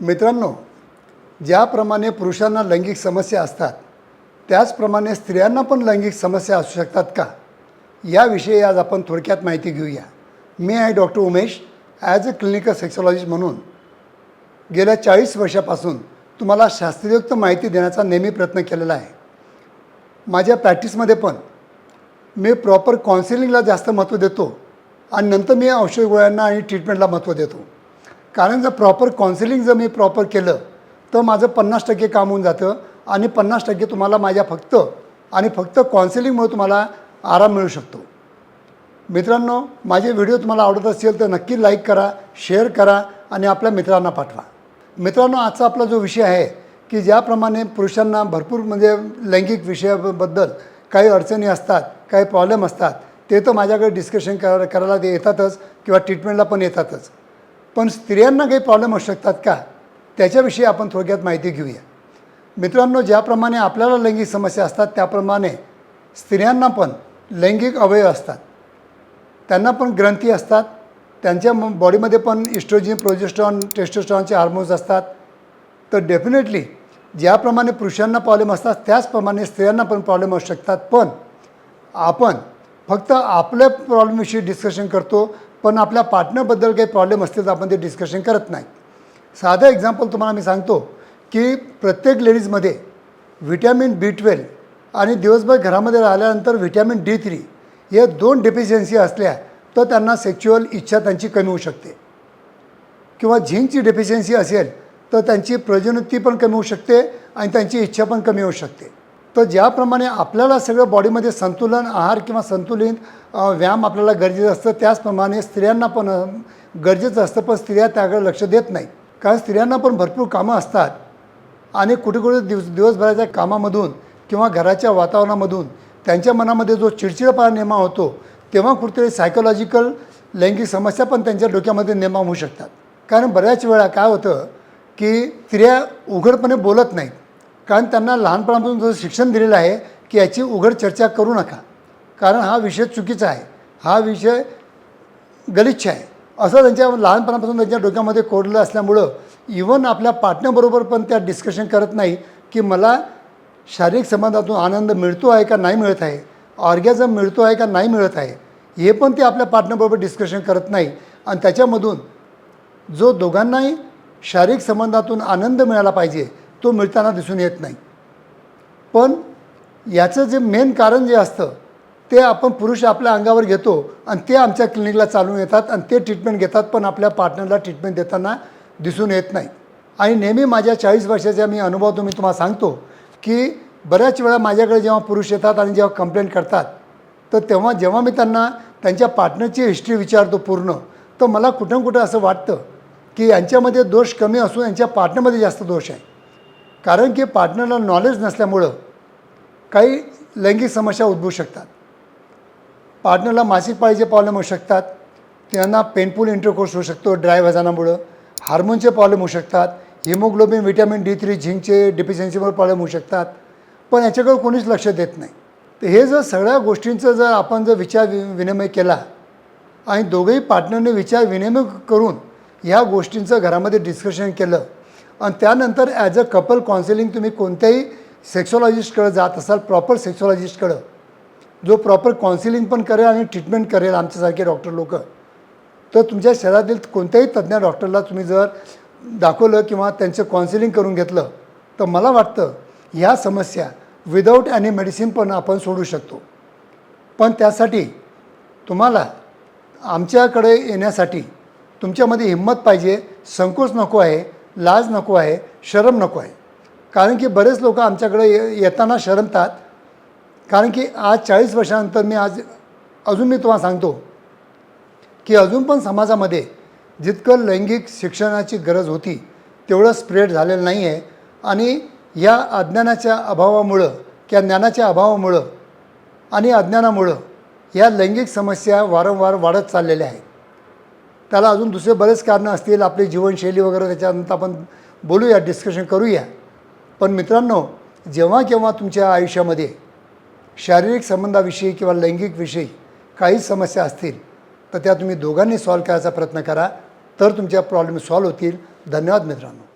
मित्रांनो ज्याप्रमाणे पुरुषांना लैंगिक समस्या असतात त्याचप्रमाणे स्त्रियांना पण लैंगिक समस्या असू शकतात का? याविषयी आज आपण थोडक्यात माहिती घेऊया. मी आहे doctor Umesh as a clinical sexologist म्हणून. गेल्या चाळीस वर्षापासून तुम्हाला शास्त्रीयुक्त माहिती देण्याचा नेहमी प्रयत्न केलेला आहे. माझ्या प्रॅक्टिसमध्ये पण. मी प्रॉपर काउन्सिलिंगला जास्त महत्त्व देतो आणि नंतर मी औषध गोळ्यांना आणि ट्रीटमेंटला महत्त्व देतो. कारण जर प्रॉपर काउन्सिलिंग जर मी प्रॉपर केलं तर माझं पन्नास टक्के काम होऊन जातं आणि पन्नास टक्के तुम्हाला माझ्या फक्त आणि फक्त काउन्सिलिंगमुळे तुम्हाला आराम मिळू शकतो. मित्रांनो माझे व्हिडिओ तुम्हाला आवडत असेल तर नक्की लाईक करा शेअर करा आणि आपल्या मित्रांना पाठवा. मित्रांनो आजचा आपला जो विषय आहे की ज्याप्रमाणे पुरुषांना भरपूर म्हणजे लैंगिक विषयाबद्दल काही अडचणी असतात काही प्रॉब्लेम असतात ते तर माझ्याकडे डिस्कशन करा करायला ते येतातच किंवा ट्रीटमेंटला पण येतातच. पण स्त्रियांना काही प्रॉब्लेम असू शकतात का? त्याच्याविषयी आपण थोडक्यात माहिती घेऊया. मित्रांनो ज्याप्रमाणे आपल्याला लैंगिक समस्या असतात त्याप्रमाणे स्त्रियांना पण लैंगिक अवयव असतात. त्यांना पण ग्रंथी असतात. त्यांच्या म- बॉडीमध्ये पण इस्ट्रोजिन प्रोजेस्ट्रॉन टेस्टोस्ट्रॉनचे हार्मोन्स असतात. तर डेफिनेटली ज्याप्रमाणे पुरुषांना प्रॉब्लेम असतात त्याचप्रमाणे स्त्रियांना पण प्रॉब्लेम असू शकतात. पण आपण फक्त आपल्या प्रॉब्लेमविषयी डिस्कशन करतो पण आपल्या पार्टनरबद्दल काही प्रॉब्लेम असतील तर आपण ते डिस्कशन करत नाही. साधं एक्झाम्पल तुम्हाला मी सांगतो की प्रत्येक लेडीजमध्ये व्हिटॅमिन बी ट्वेल्व आणि दिवसभर घरामध्ये राहिल्यानंतर व्हिटॅमिन डी थ्री या दोन डेफिशियन्सी असल्या तर त्यांना सेक्च्युअल इच्छा त्यांची कमी होऊ शकते. किंवा झिंकची डेफिशियन्सी असेल तर त्यांची प्रजनोत्ती पण कमी होऊ शकते आणि त्यांची इच्छा पण कमी होऊ शकते. तर ज्याप्रमाणे आपल्याला सगळं बॉडीमध्ये संतुलन आहार किंवा संतुलित व्यायाम आपल्याला गरजेचं असतं त्याचप्रमाणे स्त्रियांना पण गरजेचं असतं पण स्त्रिया त्याकडे लक्ष देत नाही. कारण स्त्रियांना पण भरपूर कामं असतात. आणि कुठे कुठे दिवस दिवसभराच्या कामामधून किंवा घराच्या वातावरणामधून त्यांच्या मनामध्ये जो चिडचिडपणा निर्माण होतो तेव्हा कुठेतरी सायकोलॉजिकल लैंगिक समस्या पण त्यांच्या डोक्यामध्ये निर्माण होऊ शकतात. कारण बऱ्याच वेळा काय होतं की स्त्रिया उघडपणे बोलत नाहीत. कारण त्यांना लहानपणापासून जसं शिक्षण दिलेलं आहे की याची उघड चर्चा करू नका. कारण हा विषय चुकीचा आहे. हा विषय गलिच्छ आहे. असं त्यांच्या लहानपणापासून त्यांच्या डोक्यामध्ये कोरलं असल्यामुळं इवन आपल्या पार्टनरबरोबर पण त्या डिस्कशन करत नाही की मला शारीरिक संबंधातून आनंद मिळतो आहे का नाही मिळत आहे? ऑर्गॅझम मिळतो आहे का नाही मिळत आहे? हे पण ते आपल्या पार्टनरबरोबर डिस्कशन करत नाही. आणि त्याच्यामधून जो दोघांनाही शारीरिक संबंधातून आनंद मिळाला पाहिजे तो मिळताना दिसून येत नाही. पण याचं जे मेन कारण जे असतं ते आपण पुरुष आपल्या अंगावर घेतो आणि ते आमच्या क्लिनिकला चालून येतात आणि ते ट्रीटमेंट घेतात पण आपल्या पार्टनरला ट्रीटमेंट देताना दिसून येत नाही. आणि नेहमी माझ्या चाळीस वर्षाच्या मी अनुभव तुम्ही तुम्हाला सांगतो की बऱ्याच वेळा माझ्याकडे जेव्हा पुरुष येतात आणि जेव्हा कंप्लेंट करतात तर तेव्हा जेव्हा मी त्यांना त्यांच्या पार्टनरची हिस्ट्री विचारतो पूर्ण तर मला कुठं कुठं असं वाटतं की यांच्यामध्ये दोष कमी असून यांच्या पार्टनरमध्ये जास्त दोष आहे. कारण की पार्टनरला नॉलेज नसल्यामुळं काही लैंगिक समस्या उद्भवू शकतात. पार्टनरला मासिक पाळीचे प्रॉब्लेम होऊ शकतात. त्यांना पेनफुल इंटरकोर्स होऊ शकतो ड्राय वजनामुळं. हार्मोनचे प्रॉब्लेम होऊ शकतात. हिमोग्लोबिन व्हिटॅमिन डी थ्री झिंकचे डिफिशियन्सीमुळे प्रॉब्लेम होऊ शकतात. पण याच्याकडे कोणीच लक्ष देत नाही. तर हे जर सगळ्या गोष्टींचं जर आपण जर विचार वि विनिमय केला आणि दोघंही पार्टनरने विचार विनिमय करून ह्या गोष्टींचं घरामध्ये डिस्कशन केलं आणि त्यानंतर ॲज अ कपल काउन्सिलिंग तुम्ही कोणत्याही सेक्सॉलॉजिस्टकडं जात असाल प्रॉपर सेक्सॉलॉजिस्टकडं जो प्रॉपर काउन्सिलिंग पण करेल आणि ट्रीटमेंट करेल आमच्यासारखे डॉक्टर लोक तर तुमच्या शहरातील कोणत्याही तज्ज्ञ डॉक्टरला तुम्ही जर दाखवलं किंवा त्यांचं काउन्सिलिंग करून घेतलं तर मला वाटतं ह्या समस्या विदाऊट ॲनी मेडिसिन पण आपण सोडू शकतो. पण त्यासाठी तुम्हाला आमच्याकडे येण्यासाठी तुमच्यामध्ये हिंमत पाहिजे संकोच नको आहे लाज नको आहे शरम नको आहे. कारण की बरेच लोक आमच्याकडे ये येताना शरमतात. कारण की आज चाळीस वर्षानंतर मी आज अजून मी तुम्हाला सांगतो की अजून पण समाजामध्ये जितकं लैंगिक शिक्षणाची गरज होती तेवढं स्प्रेड झालेलं नाही आहे आणि या अज्ञानाच्या अभावामुळं किंवा ज्ञानाच्या अभावामुळं आणि अज्ञानामुळं या लैंगिक समस्या वारंवार वाढत चाललेल्या आहेत. त्याला अजून दुसरे बरेच कारणं असतील. आपली जीवनशैली वगैरे त्याच्यानंतर आपण बोलूया डिस्कशन करूया. पण मित्रांनो जेव्हा केव्हा तुमच्या आयुष्यामध्ये शारीरिक संबंधाविषयी किंवा लैंगिकविषयी काही समस्या असतील तर त्या तुम्ही दोघांनी सॉल्व करायचा प्रयत्न करा. तर तुमच्या प्रॉब्लेम सॉल्व होतील. धन्यवाद मित्रांनो.